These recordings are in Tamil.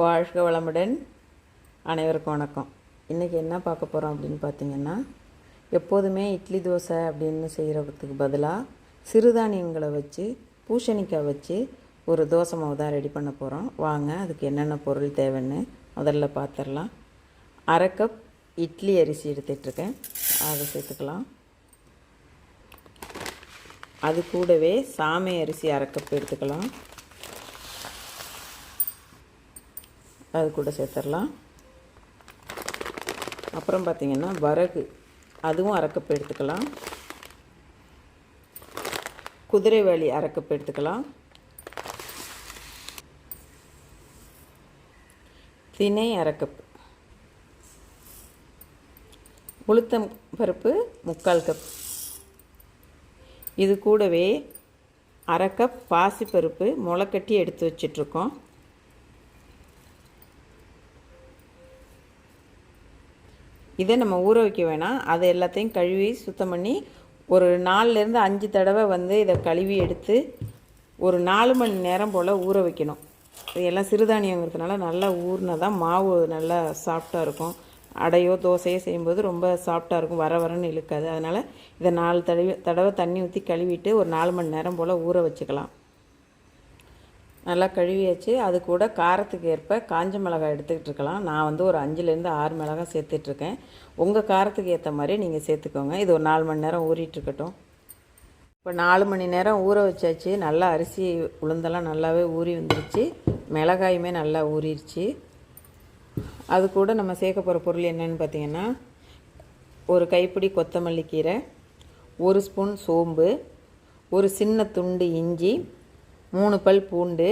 வாழ்க வளமுடன் அனைவருக்கும் வணக்கம். இன்றைக்கி என்ன பார்க்க போகிறோம் அப்படின்னு பார்த்தீங்கன்னா எப்போதுமே இட்லி தோசை அப்படின்னு செய்கிறதுக்கு பதிலாக சிறுதானியங்களை வச்சு பூசணிக்காய் வச்சு ஒரு தோசை மாவு தான் ரெடி பண்ண போகிறோம் வாங்க அதுக்கு என்னென்ன பொருள் தேவைன்னு முதல்ல பார்த்துடலாம் அரை கப் இட்லி அரிசி எடுத்துகிட்ருக்கேன் அதை சேர்த்துக்கலாம். அது கூடவே சாமை அரிசி அரை கப் எடுத்துக்கலாம். அது கூட சேர்த்துடலாம். அப்புறம் பார்த்திங்கன்னா வரகு அதுவும் அரைக்கப்பு எடுத்துக்கலாம். குதிரைவாளி அரை எடுத்துக்கலாம். தினை அரைக்கப்பு. உளுத்தம் பருப்பு முக்கால் கப். இது கூடவே அரை கப் பாசிப்பருப்பு முளைக்கட்டி எடுத்து வச்சிட்ருக்கோம். இதே நம்ம ஊற வைக்க வேணாம். அதை எல்லாத்தையும் கழுவி சுத்தம் பண்ணி ஒரு நாலுலேருந்து அஞ்சு தடவை வந்து இதை கழுவி எடுத்து ஒரு நாலு மணி நேரம் போல் ஊற வைக்கணும். இது எல்லாம் சிறுதானியங்கிறதுனால நல்லா ஊறினா தான் மாவு நல்லா சாஃப்டாக இருக்கும். அடையோ தோசையோ செய்யும்போது ரொம்ப சாஃப்டாக இருக்கும். வர வரன்னு இழுக்காது. அதனால் இதை நாலு தடவை தடவை தண்ணி ஊற்றி கழுவிட்டு ஒரு நாலு மணி நேரம் போல் ஊற வச்சுக்கலாம். நல்லா கழுவியாச்சு. அது கூட காரத்துக்கு ஏற்ப காஞ்ச மிளகாய் எடுத்துக்கிட்டு இருக்கலாம். நான் வந்து ஒரு அஞ்சுலேருந்து ஆறு மிளகாய் சேர்த்துட்ருக்கேன். உங்கள் காரத்துக்கு ஏற்ற மாதிரி நீங்கள் சேர்த்துக்கோங்க. இது ஒரு நாலு மணி நேரம் ஊறிட்டுருக்கட்டும் இப்போ நாலு மணி நேரம் ஊற வச்சாச்சு. நல்லா அரிசி உளுந்தெல்லாம் நல்லாவே ஊறி வந்துருச்சு. மிளகாயுமே நல்லா ஊறிடுச்சு அது கூட நம்ம சேர்க்க போகிற பொருள் என்னென்னு பார்த்தீங்கன்னா ஒரு கைப்பிடி கொத்தமல்லி கீரை ஒரு ஸ்பூன் சோம்பு ஒரு சின்ன துண்டு இஞ்சி மூணு பல் பூண்டு.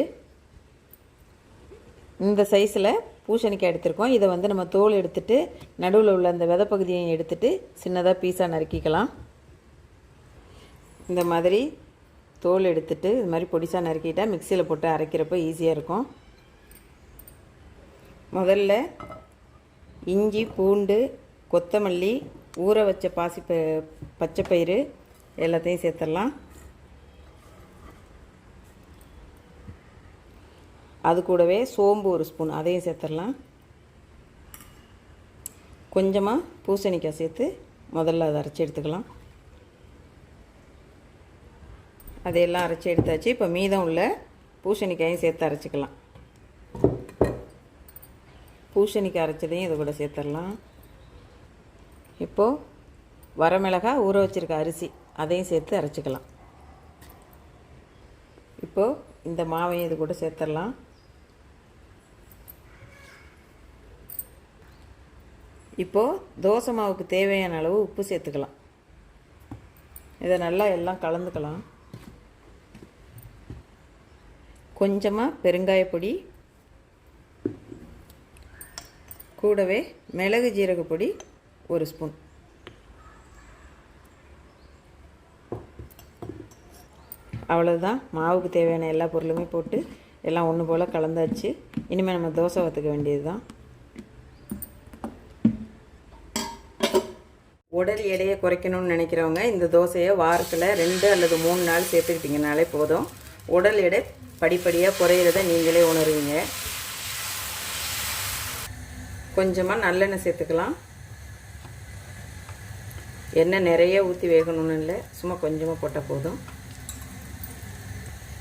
இந்த சைஸில் பூசணிக்காய் எடுத்திருக்கோம். இதை வந்து நம்ம தோல் எடுத்துட்டு நடுவில் உள்ள அந்த விதை பகுதியையும் எடுத்துட்டு சின்னதாக பீஸாக நறுக்கிக்கலாம். இந்த மாதிரி தோல் எடுத்துட்டு இது மாதிரி பொடிசாக நறுக்கிட்டால் மிக்சியில் போட்டு அரைக்கிறப்ப ஈஸியாக இருக்கும். முதல்ல இஞ்சி பூண்டு கொத்தமல்லி ஊற வச்ச பாசி ப பச்சைப்பயிறு எல்லாத்தையும் சேர்த்துடலாம். அது கூடவே சோம்பு ஒரு ஸ்பூன் அதையும் சேர்த்துடலாம். கொஞ்சமாக பூசணிக்காய் சேர்த்து முதல்ல அதை அரைச்சி எடுத்துக்கலாம். அதையெல்லாம் அரைச்சி எடுத்தாச்சு. இப்போ மீதம் உள்ள பூசணிக்காயும் சேர்த்து அரைச்சிக்கலாம். பூசணிக்காய் அரைச்சதையும் இது கூட சேர்த்துடலாம். இப்போது வரமிளகாய் ஊற வச்சுருக்க அரிசி அதையும் சேர்த்து அரைச்சிக்கலாம். இப்போது இந்த மாவையும் இது கூட சேர்த்துடலாம். இப்போது தோசை மாவுக்கு தேவையான அளவு உப்பு சேர்த்துக்கலாம். இதை நல்லா எல்லாம் கலந்துக்கலாம். கொஞ்சமாக பெருங்காயப்பொடி கூடவே மிளகு ஜீரகப்பொடி ஒரு ஸ்பூன். அவ்வளோதான் மாவுக்கு தேவையான எல்லா பொருளுமே போட்டு எல்லாம் ஒன்று போல் கலந்தாச்சு. இனிமேல் நம்ம தோசை வற்றுக்க வேண்டியது தான் உடல் எடையை குறைக்கணும்னு நினைக்கிறவங்க இந்த தோசையை வாரத்தில் ரெண்டு அல்லது மூணு நாள் சேர்த்துக்கிட்டிங்கனாலே போதும். உடல் எடை படிப்படியாக குறையிறத நீங்களே உணருவீங்க. கொஞ்சமாக நல்லெண்ணெய் சேர்த்துக்கலாம். எண்ணெய் நிறைய ஊற்றி வேகணும்னு இல்லை. சும்மா கொஞ்சமாக போட்டால் போதும்.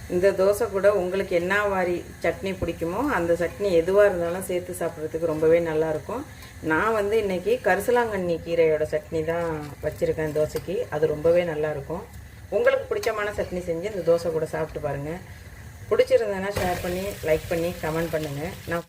இந்த தோசை கூட உங்களுக்கு என்ன வாரி சட்னி பிடிக்குமோ அந்த சட்னி எதுவாக இருந்தாலும் சேர்த்து சாப்பிட்றதுக்கு ரொம்பவே நல்லாயிருக்கும் நான் வந்து இன்றைக்கி கரிசலாங்கண்ணி கீரையோட சட்னி தான் வச்சுருக்கேன் தோசைக்கு. அது ரொம்பவே நல்லாயிருக்கும் உங்களுக்கு பிடிச்சமான சட்னி செஞ்சு இந்த தோசை கூட சாப்பிட்டு பாருங்கள் பிடிச்சிருந்தேன்னா ஷேர் பண்ணி லைக் பண்ணி கமெண்ட் பண்ணுங்கள் நான்